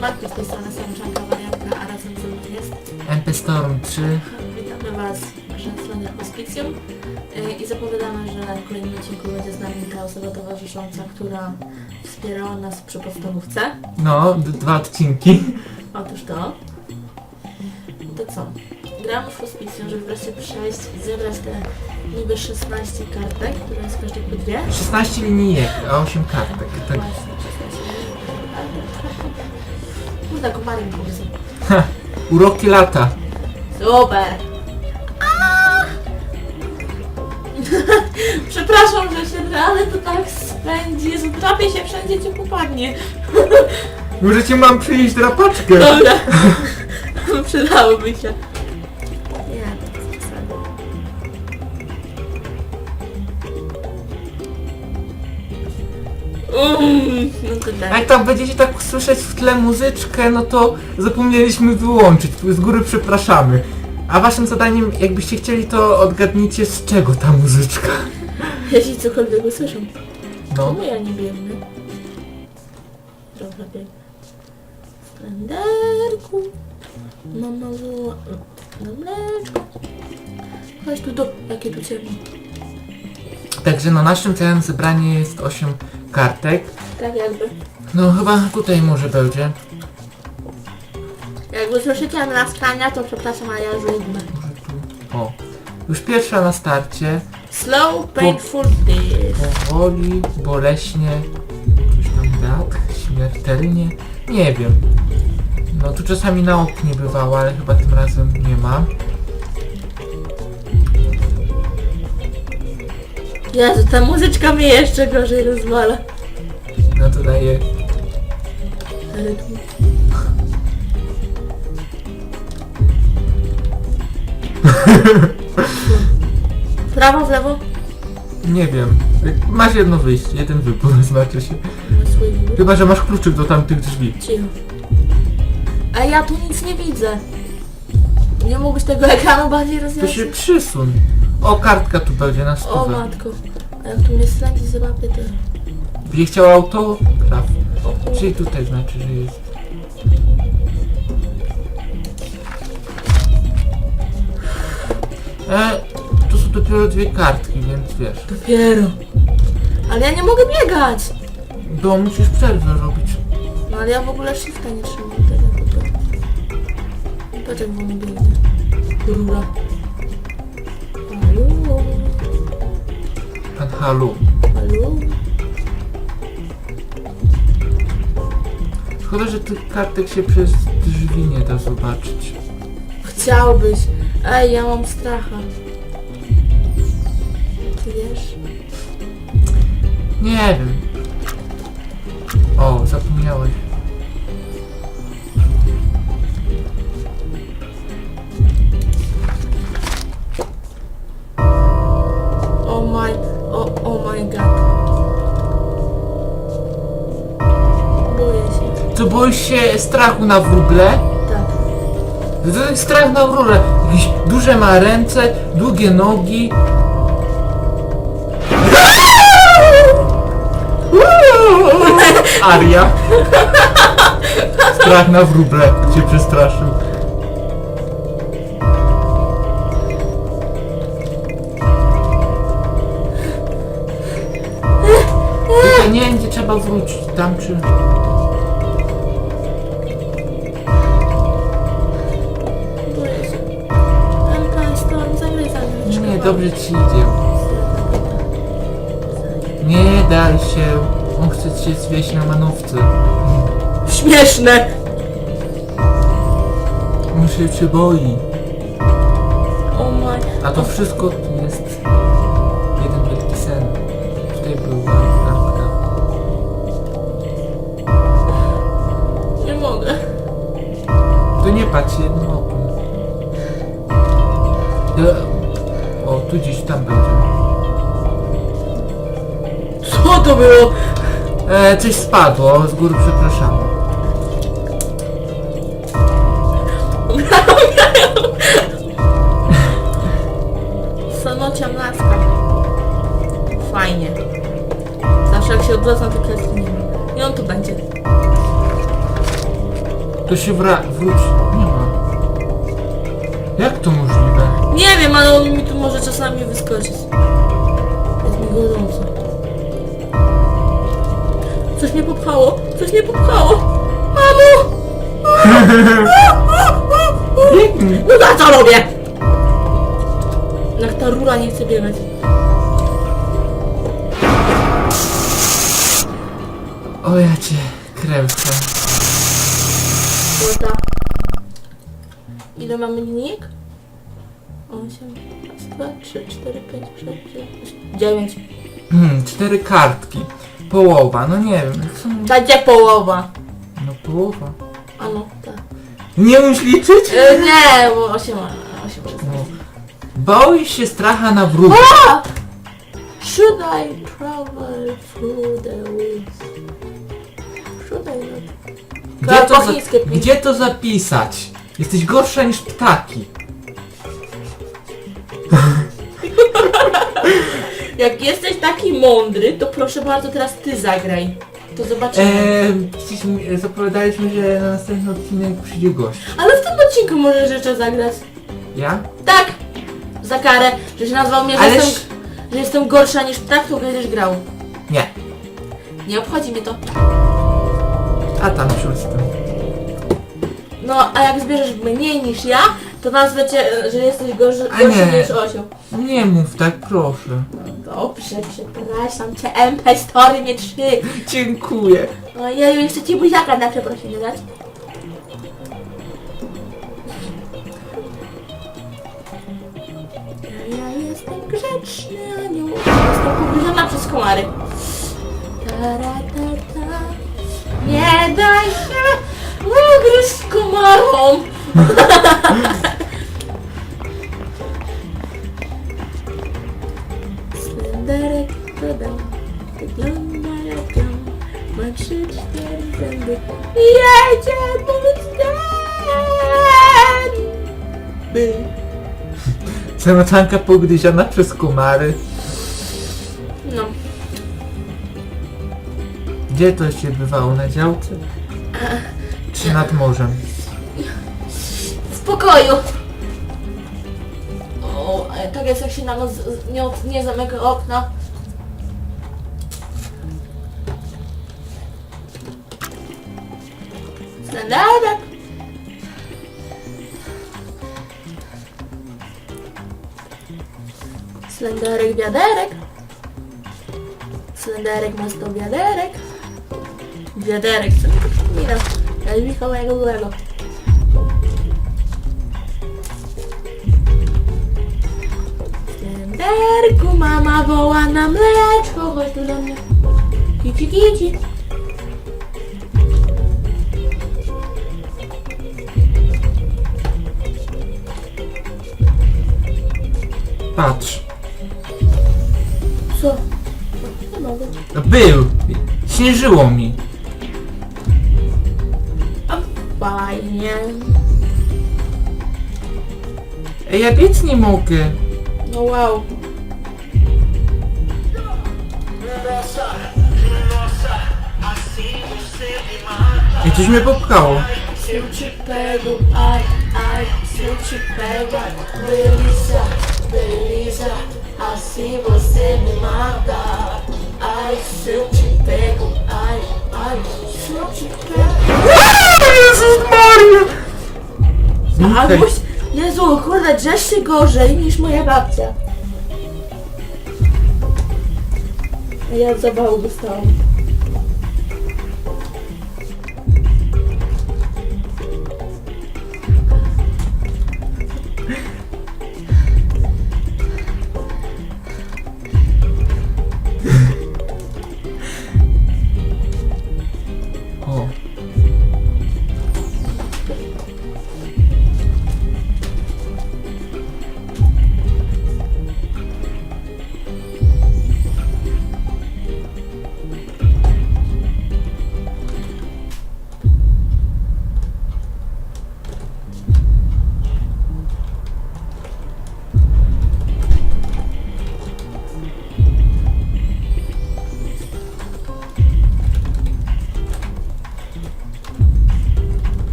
Bartku z tej strony Sączanka Wariatka, a razem ze mną jest. MP Storm 3. Witamy Was naszym stronie Hospicjum Yy, i zapowiadamy, że w kolejnym odcinku będzie z nami ta osoba towarzysząca, która wspierała nas przy podstawówce. No, dwa odcinki. Otóż to. To co? Gramy w Hospicjum, żeby wreszcie przejść i zebrać te niby 16 kartek, które jest każdej po dwie. 16 linijek, a 8 kartek. Tak. Właśnie, Komary mi powiedzą. Uroki lata. Super! Przepraszam, że się drę, ale to tak spędzi. Jezu, trapię się wszędzie, gdzie popadnie. Może cię mam przynieść drapaczkę. Dobra. Przydałoby się. Nie, to jest no A. Jak tam będziecie tak słyszeć w tle muzyczkę, no to zapomnieliśmy wyłączyć. Z góry przepraszamy. A waszym zadaniem, jakbyście chcieli, to odgadnijcie z czego ta muzyczka. Jeśli cokolwiek usłyszą. No. Czemu ja nie biegnę? Dobra, biegnę. Slenderku. Mama woła. Na mleczko. Chodź tu do... Jakie tu ciemno. Także no naszym celem zebranie jest 8 kartek. Tak jakby. No chyba tutaj może będzie. Jak usłyszycie naskania, to przepraszam, a ja. Może tu. O. Już pierwsza na starcie. Slow, painful death. Powoli, boleśnie, coś tam brak, śmiertelnie, nie wiem. No tu czasami na oknie bywało, ale chyba tym razem nie ma. Jezu, ta muzyczka mnie jeszcze gorzej rozwala. No to daje. Rytm. W Prawo, w lewo? Nie wiem. Masz jedno wyjście, jeden wybór, znaczy się. Na swój wybór. Chyba, że masz kluczyk do tamtych drzwi. Cicho. A ja tu nic nie widzę. Nie mógłbyś tego ekranu bardziej To się przysuń. O, kartka tu będzie na O stówę. matko. A jak tu mnie slędzi złapie, to... Będzie chciał autograf. O, Czyli tutaj znaczy, że jest. E, to są dopiero dwie kartki, więc wiesz. Dopiero. Ale ja nie mogę biegać. Bo musisz przerwę robić. No ale ja w ogóle shifta nie trzymam tego. to- Patrz jak wolno biegnie. Rura. Halu. Szkoda, że tych kartek się przez drzwi nie da zobaczyć. Chciałbyś. Ej, ja mam stracha. Ty wiesz? Nie wiem. O, zapomniałeś. Boisz się strachu na wróble? Tak. To jest strach na wróble. Jakieś duże ma ręce, długie nogi. Aria. Strach na wróble cię przestraszył. Tylko nie wiem gdzie trzeba wrócić, tam czy... dobrze ci idzie. Nie daj się. On chce cię zwieść na manowce. Śmieszne! On się cię boi. Oh my... A to wszystko jest jeden wielki sen. Tutaj była kartka. Nie mogę. To nie patrz jednym okiem. E, O, tu gdzieś tam będzie. Co to było? E, coś spadło, z góry przepraszamy. Sanocia mlaska. Fajnie. Zawsze jak się odwracam, to kredki nie ma. I on tu będzie. To się wra... wróci. Nie ma. Jak to możliwe? Nie wiem, ale on mi tu może czasami wyskoczyć. Jest mi gorąco. Coś mnie popchało, coś mnie popchało. Mamo! No za co robię? Jak ta rura nie chce biegać. O ja cię krewkę. Złota. Ile mamy linijek? 8, 2, 3, 4, 5, 6, 7, 8, 9. Hmm, cztery kartki. Połowa, no nie wiem. są- Dajcie połowa. No połowa. A no, tak. Nie umiesz liczyć? E, nie, bo 8, 8 No. Boisz się stracha na wróg. Should I travel through the woods? Should I not? Gdzie to, za... Gdzie to zapisać? Jesteś gorsza niż ptaki. Jak jesteś taki mądry, to proszę bardzo teraz ty zagraj. To zobaczymy. Eee, zapowiadaliśmy, że na następny odcinek przyjdzie gość. Ale w tym odcinku możesz jeszcze zagrać. Ja? Tak! Za karę, że się nazwał mnie, że, Ależ... jestem, że jestem gorsza niż ptak, to będziesz grał. Nie. Nie obchodzi mnie to. A tam sióstr. No, a jak zbierzesz mniej niż ja, to nazwę cię, że jesteś gorszy, A gorszy nie. niż osioł. Nie mów tak, proszę. No dobrze, przepraszam cię, MP Story mnie 3. Dziękuję. Ojeju, jeszcze ci buziaka na przeproszenie dać. Ja jestem grzeczny anioł. Jestem pogryziona przez komary. Tara, ta, ta. Nie daj się ugryźć komarom. Slenderek dodał, wygląda jak ją. Ma trzy, cztery zęby. Jedzie mój zęby. Samotanka pogryziona przez komary. No, Gdzie to się bywało? Na działce? Czy nad morzem? Pokoju. O, tak jest jak się na noc nie, nie zamyka okna. Slenderek. Slenderek wiaderek. Slenderek ma sto wiaderek. Wiaderek, co mi to przypomina? Ja Mikołajego byłego. Slenderku, mama woła na mleczko, chodź tu do mnie. Kici, kici. Patrz. Co? Nie mogę. No Był. Śnieżyło mi. A fajnie. Ej, ja biec nie mogę. Oh, uau! Nossa, nossa, assim você me mata. E tu me pro carro. Se eu te pego, ai, ai, se eu te pego, delícia, delícia, assim você me mata. Ai, se eu te pego, ai, ai, se eu te pego. Jesus Maria! Agostinho! Jezu, kurde, drzesz się gorzej niż moja babcia. Ja zawału dostałam.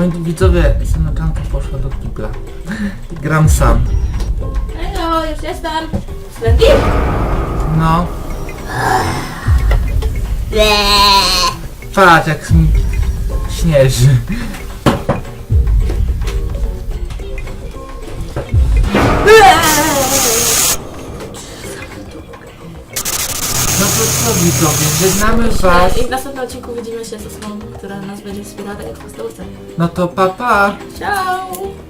Moi widzowie, Semekanka poszła do kibla. Gram sam. Halo, już jestem. Slendy? No. Patrz jak mi śnieży. No to co widzowie, żegnamy was. I w następnym odcinku widzimy się z osobą, która nas będzie wspierała tak jak w. No to papa. Pa. Ciao!